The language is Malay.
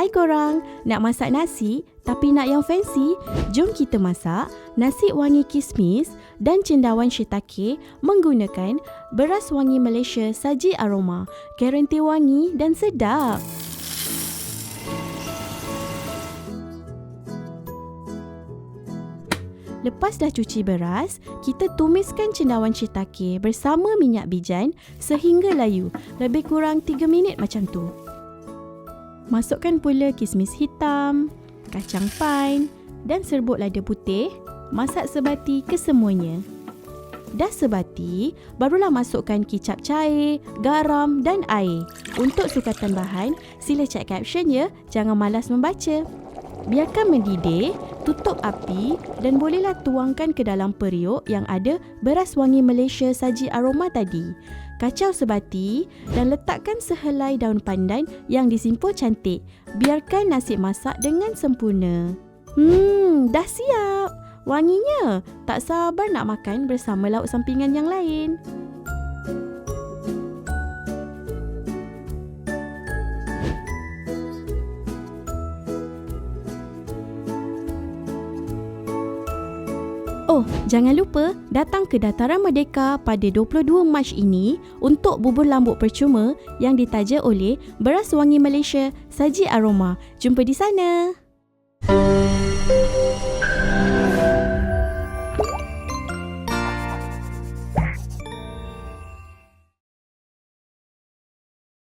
Hai korang, nak masak nasi tapi nak yang fancy? Jom kita masak nasi wangi kismis dan cendawan shiitake menggunakan beras wangi Malaysia saji aroma, garanti wangi dan sedap. Lepas dah cuci beras, kita tumiskan cendawan shiitake bersama minyak bijan sehingga layu. Lebih kurang 3 minit macam tu. Masukkan pula kismis hitam, kacang pine dan serbuk lada putih. Masak sebati kesemuanya. Dah sebati, barulah masukkan kicap cair, garam dan air. Untuk sukatan bahan, sila cek caption ya. Jangan malas membaca. Biarkan mendidih, tutup api dan bolehlah tuangkan ke dalam periuk yang ada beras wangi Malaysia saji aroma tadi. Kacau sebati dan letakkan sehelai daun pandan yang disimpul cantik. Biarkan nasi masak dengan sempurna. Hmm, dah siap. Wanginya. Tak sabar nak makan bersama lauk sampingan yang lain. Oh, jangan lupa datang ke Dataran Merdeka pada 22 Mac ini untuk bubur lambuk percuma yang ditaja oleh Beras Wangi Malaysia Saji Aroma. Jumpa di sana.